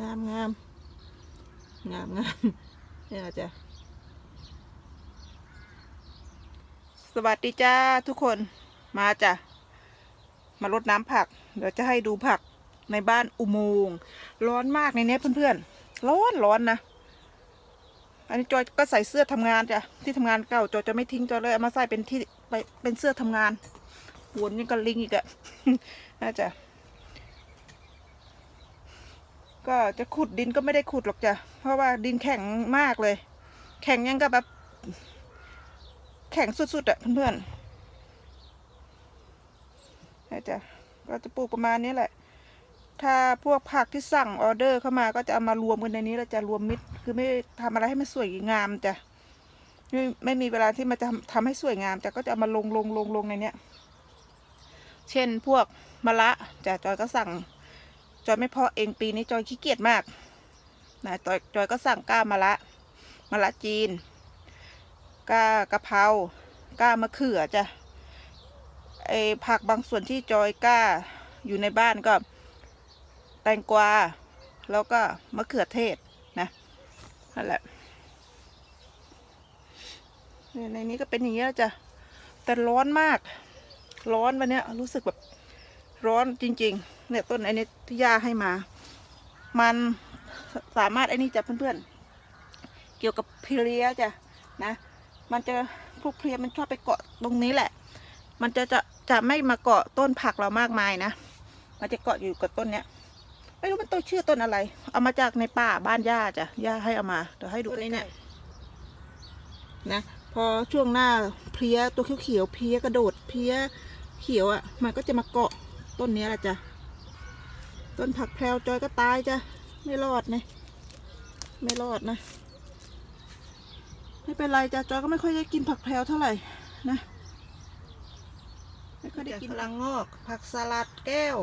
งามงามงามงามเนี่ยจ้ะสวัสดีจ้าทุกคนมาจ้ะมารดน้ำผัก เดี๋ยวจะให้ดูผักในบ้านอุโมงค์ร้อนมากในเนี้ยเพื่อนๆ ร้อนร้อนนะอันนี้จอยก็ใส่เสื้อทำงานจ้ะที่ทำงานเก่าจอยจะไม่ทิ้งจอยเลยเอามาใส่เป็นที่ไปเป็นเสื้อทำงานหัวนี่ก็ลิงอีกอะน่าจะ ก็จะขุดดินก็ไม่ได้ขุดหรอกจ้ะ เพราะว่าดินแข็งมากเลย แข็งยังกับแบบ แข็งสุดๆอะเพื่อนๆนะจ๊ะก็จะปลูกประมาณนี้แหละ ถ้าพวกผักที่สั่งออเดอร์เข้ามาก็จะเอามารวมกันในนี้แล้วจะรวมมิตร คือไม่ทำอะไรให้มันสวยงามจ้ะ ไม่ไม่มีเวลาที่มันจะทำทำให้สวยงามจ้ะก็จะเอามาลงลงลงลงในเนี้ย เช่นพวกมะละจ้ะจอยก็สั่ง จอยไม่เพาะเองปีนี้จอยขี้เกียจมากนะจอยจอยก็สั่งก้ามะละมะละจีน ก้ากะเพราก้ามะเขือจ้ะไอผักบางส่วนที่จอยกล้าอยู่ในบ้านก็ แตงกวา แล้วก็มะเขือเทศนะนั่นแหละในนี้ก็เป็นอย่างนี้ล้วจ้ะแต่ร้อนมาก ร้อนวันเนี้ยรู้สึกแบบร้อนจริง ๆ เนี่ยต้นไอ้นี้ที่ย่าให้มา มันสามารถไอ้นี่จะเพื่อนๆ เกี่ยวกับเพลียจ้ะนะ มันจะพวกเพลียมันชอบไปเกาะตรงนี้แหละ มันจะจะจะไม่มาเกาะต้นผักเรามากมายนะ มันจะเกาะอยู่กับต้นเนี้ย ไม่รู้มันต้นชื่อต้นอะไร เอามาจากในป่าบ้านย่าจ้ะ ย่าให้เอามา เดี๋ยวให้ดูนี่เนี่ยนะ พอช่วงหน้าเพลียตัวเขียวๆเพลียกระโดดเพลียเขียวอะ่ะ มันก็จะมาเกาะต้นเนี้ยแหละจ้ะ ต้นผักแพรวจอยก็ตายจ้ะ ไม่รอดนะไม่รอดนะ ไม่เป็นไรจ้ะ จอยก็ไม่ค่อยได้กินผักแพรวเท่าไหร่นะ ไม่ค่อยได้กินลังงอก ผักสลัดแก้ว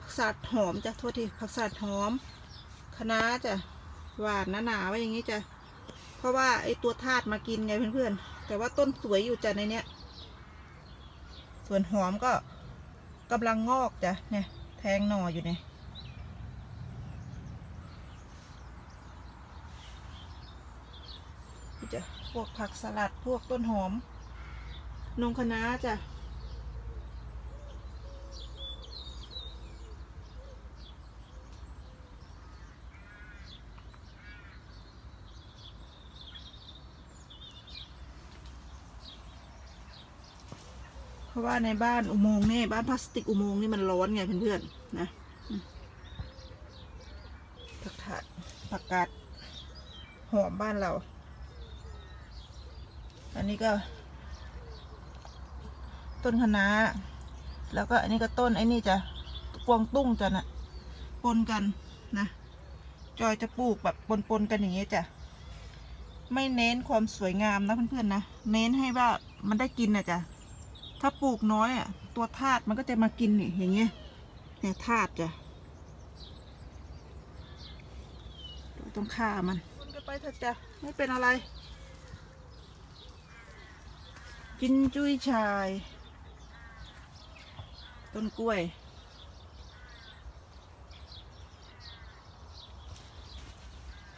ผักสลัดหอมจ้ะโทษที ผักสลัดหอมคะน้าจ้ะ หวานหนาๆไว้อย่างนี้จ้ะ เพราะว่าไอตัวธาตุมากินไงเพื่อนๆ แต่ว่าต้นสวยอยู่จ้ะในเนี้ย ส่วนหอมก็กำลังงอกจ้ะเนี่ย งหน่ออยู่เนี่ยจะพวกผักสลัดพวกต้นหอม นงคะน้าจ้ะเพราะว่าในบ้านอุโมงค์นี่บ้านพลาสติกอุโมงค์นี่มันร้อนไงเพื่อนๆ นะผักถาดผักกาดหอมบ้านเรา อันนี้ก็ ต้นคะน้า แล้วก็อันนี้ก็ต้นไอ้นี่จะกวงตุ้งจะนะปนกันนะ จอยจะปลูกแบบปนๆกันอย่างเงี้ยจ้ะไม่เน้นความสวยงามนะเพื่อนๆนะ เน้นให้ว่ามันได้กินนะจ้ะถ้าปลูกน้อยอะ ตัวธาตุมันก็จะมากินนี่อย่างเงี้ย เนี่ยธาตุจ้ะต้องฆ่ามันวนกันไปเถอะจ้ะไม่เป็นอะไร กินจุ้ยชาย ต้นกล้วย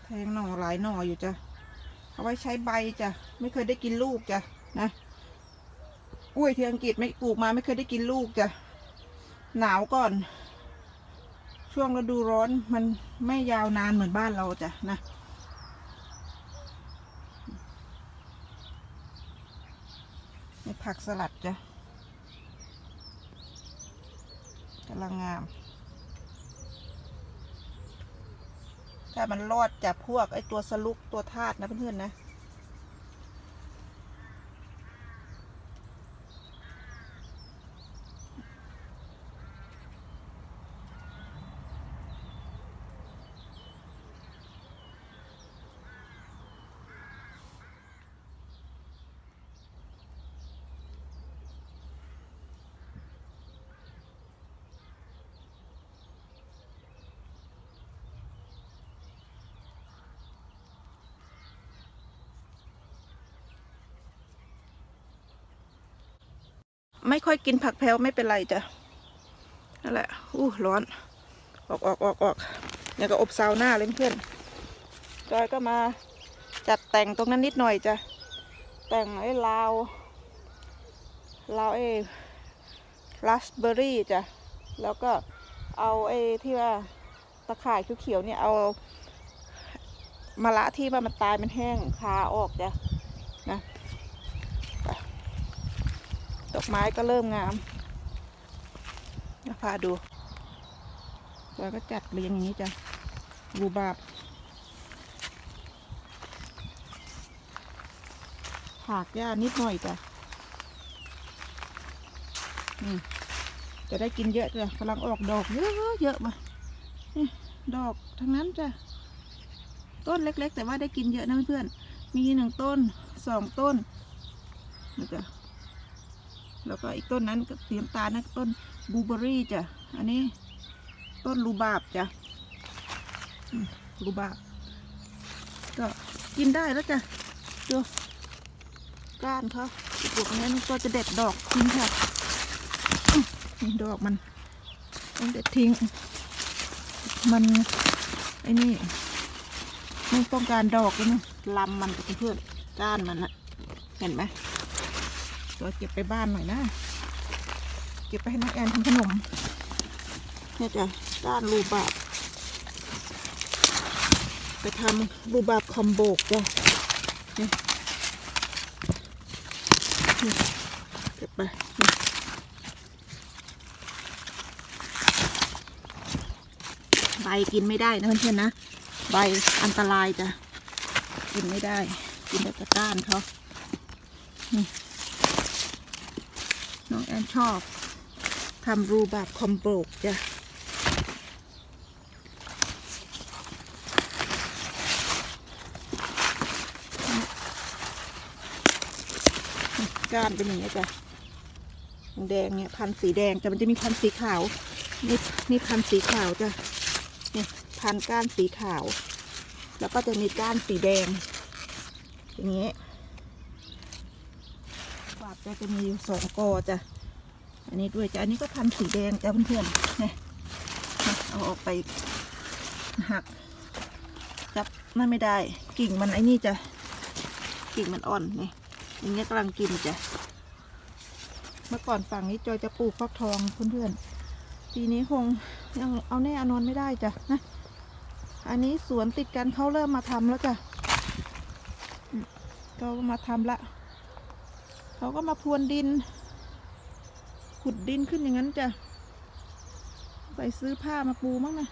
แทงหน่อหลายหน่ออยู่จ้ะเอาไว้ใช้ใบจ้ะไม่เคยได้กินลูกจ้ะนะกล้วยที่อังกฤษไม่ปลูกมาไม่เคยได้กินลูกจ้ะ หนาวก่อน ช่วงฤดูร้อนมันไม่ยาวนานเหมือนบ้านเราจ้ะนะนี่ผักสลัดจ้ะกำลังงามถ้ามันรอดจากพวกไอตัวสลุกตัวธาตุนะเพื่อนๆนะ ไม่ค่อยกินผักแพรวไม่เป็นไรจ้ะนั่นแหละอู้ร้อน ออกออกออกออกอย่างกับอบซาวน่าเลยเพื่อนจอยก็มาจัดแต่งตรงนั้นนิดหน่อยจ้ะแต่งไอ้ลาวลาวไอ้ราสเบอร์รี่จ้ะแล้วก็เอาไอ้ที่ว่าตะข่ายเขียวๆเนี่ยเอามะละที่ว่ามันตายมันแห้งคาออกจ้ะไป ดอกไม้ก็เริ่มงามนะพาดูแล้วก็จัดเรียงอย่างนี้จ้ะรูบาบถากหญ้านิดหน่อยจ้ะนี่จะได้กินเยอะจ้ะกำลังออกดอกเยอะเยอะมาดอกทั้งนั้นจ้ะ ต้นเล็ก ๆ แต่ว่าได้กินเยอะนะเพื่อน มีหนึ่งต้นสองต้นนะจ๊ะ แล้วก็อีกต้นนั้นก็เตรียมตานะต้นบูเบอรี่จ้ะ อันนี้ ต้นรูบาบจ้ะอืมรูบาบก็กินได้แล้วจ้ะดูก้านเขาปลูกอย่างนี้ก็จะเด็ดดอกทิ้งค่ะนี่ดอกมันต้องเด็ดทิ้ง มันไอ้นี่ไม่ต้องการดอกเลยนะลำมันเพื่อนก้านมันนะเห็นไหม เราเก็บไปบ้านหน่อยนะ เก็บไปให้น้องแอนทำขนม เนี่ยจ้ะก้านรูบาบไปทำรูบาบคอมโบกจ้ะนี่เก็บไปใบกินไม่ได้นะเพื่อนๆนะ ใบอันตรายจ้ะ กินไม่ได้ กินแต่ก้านเขานี่ น้องแอนชอบทำรูแบบคอมโบกจ้ะก้านเป็นอย่างนี้จ้ะแดงเนี่ยพันสีแดงแต่มันจะมีพันสีขาวนี่นี่พันสีขาวจ้ะนี่พันก้านสีขาว แล้วก็จะมีก้านสีแดง อย่างนี้บาบจะจะมีอยู่สองกอจ้ะ อันนี้ด้วยจ้ะอันนี้ก็พันสีแดงจ้ะเพื่อนๆเนี่ยเอาออกไปหักจับนั่นไม่ได้กิ่งมันไอ้นี่จ้ะกิ่งมันอ่อนนี่อย่างเงี้ยกำลังกินจ้ะเมื่อก่อนฝั่งนี้จอยจะปลูกฟักทองเพื่อนๆปีนี้คงยังเอาแน่อนอนไม่ได้จ้ะนะอันนี้สวนติดกันเขาเริ่มมาทำแล้วจ้ะอืมเขามาทำละเขาก็มาพรวนดิน ขุดดินขึ้นอย่างนั้นจ้ะไปซื้อผ้ามาปูมั้งนะ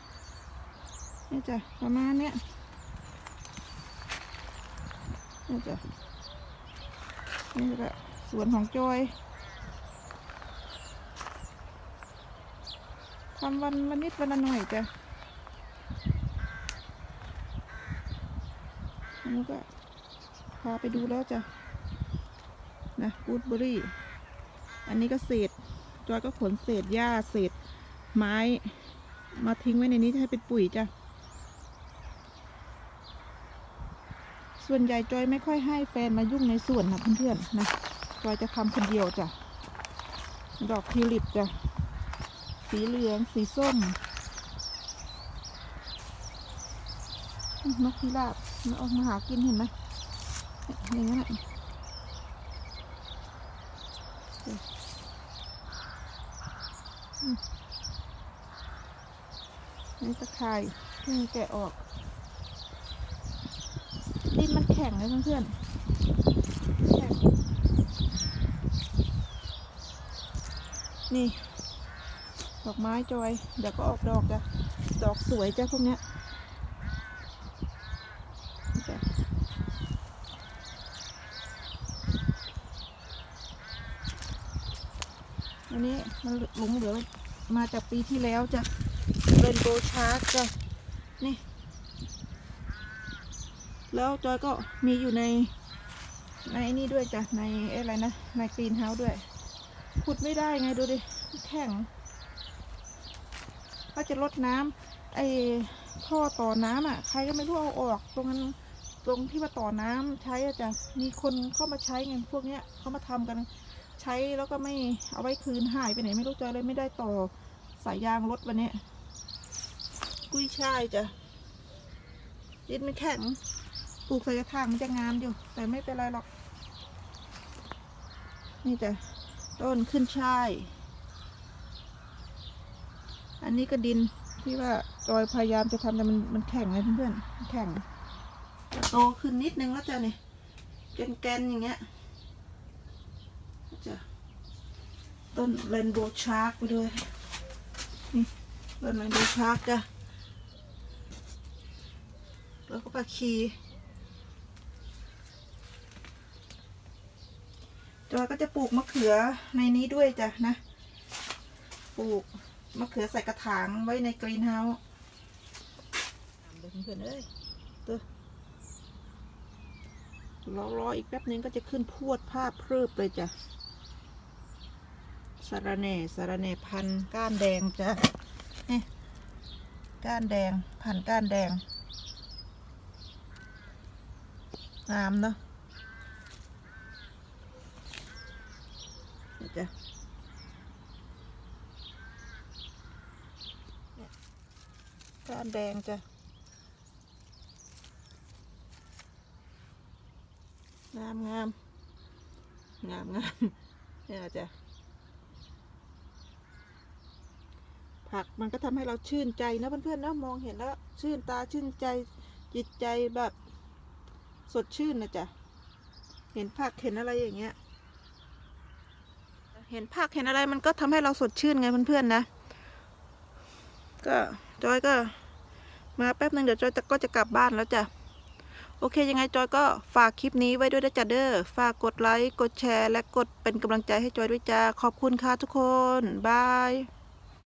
นี่จ้ะประมาณเนี้ยนี่จ้ะนี่แหละสวนของจอยทำวันละนิดวันละหน่อยจ้ะอันนี้ก็พาไปดูแล้วจ้ะนะกูดเบอรี่ อันนี้ก็เศษ จอยก็ขนเศษหญ้าเศษไม้มาทิ้งไว้ในนี้ให้เป็นปุ๋ยจ้ะ ส่วนใหญ่จอยไม่ค่อยให้แฟนมายุ่งในสวนนะเพื่อนๆนะ จอยจะทำคนเดียวจ้ะ ดอกทิวลิปจ้ะ สีเหลือง สีส้ม นกพิราบมันออกมาหากินเห็นไหมอย่างนั้นแหละ นี่ตะไคร่เพิ่งแกะออก ดินมันแข็งเลยเพื่อนๆแข็งนี่ ดอกไม้จอย เดี๋ยวก็ออกดอกจ้ะ ดอกสวยจ้ะพวกเนี้ยอันนี้มันหลงเหลือมาจากปีที่แล้วจ้ะ เป็นโบชาร์กจ้ะนี่ แล้วจอยก็มีอยู่ใน ในนี่ด้วยจ้ะ ในอะไรนะ ในกรีนเฮาส์ด้วย ขุดไม่ได้ไงดูดิแข็งก็จะลดน้ำไอ้ท่อต่อน้ำอะ ใครก็ไม่รู้เอาออกตรงนั้นตรงที่ว่าต่อน้ำใช้อะจ้ะมีคนเข้ามาใช้ไงพวกเนี้ยเขามาทำกันใช้แล้วก็ไม่เอาไว้คืนหายไปไหนไม่รู้จอยเลยไม่ได้ต่อสายยางรถวันนี้ กุ้ยช่ายจ้ะดินมันแข็งปลูกใส่กระถางมันจะงามอยู่ แต่ไม่เป็นไรหรอก นี่จ้ะต้นขึ้นช่าย อันนี้ก็ดินที่ว่าจอยพยายามจะทำแต่มันมันแข็งไงเพื่อนๆแข็งโตขึ้นนิดนึงแล้วจ้ะเนี่ยแกนๆอย่างเงี้ยจ้ะต้นเรนโบว์ชาร์กไปด้วยนี่ต้นเรนโบว์ชาร์กจ้ะ แล้วก็ปลาคีจอยก็จะปลูกมะเขือในนี้ด้วยจ้ะนะ ปลูกมะเขือใส่กระถางไว้ในกรีนเฮาส์ตามเลยเพื่อนๆเอ้ยตัวรอรออีกแป๊บนึงก็จะขึ้นพวดภาพพรืบเลยจ้ะสาระแหน่สาระแหน่พันธุ์ก้านแดงจ้ะนี่ก้านแดงพันธุ์ก้านแดง งามเนาะนี่จ้ะก้านแดงจ้ะงามงามงามงามเนี่ยจ้ะผักมันก็ทำให้เราชื่นใจนะเพื่อนๆนะมองเห็นแล้ว ชื่นตาชื่นใจจิตใจแบบ สดชื่นนะจ๊ะ เห็นผักเห็นอะไรอย่างเงี้ย เห็นผักเห็นอะไรมันก็ทำให้เราสดชื่นไงเพื่อนๆนะ ก็จอยก็มาแป๊บหนึ่งเดี๋ยวจอยจะก็จะกลับบ้านแล้วจ้ะ โอเคยังไงจอยก็ฝากคลิปนี้ไว้ด้วยนะจ๊ะเด้อ ฝากกดไลค์ กดแชร์ และกดเป็นกำลังใจให้จอยด้วยจ้า ขอบคุณค่ะทุกคน บาย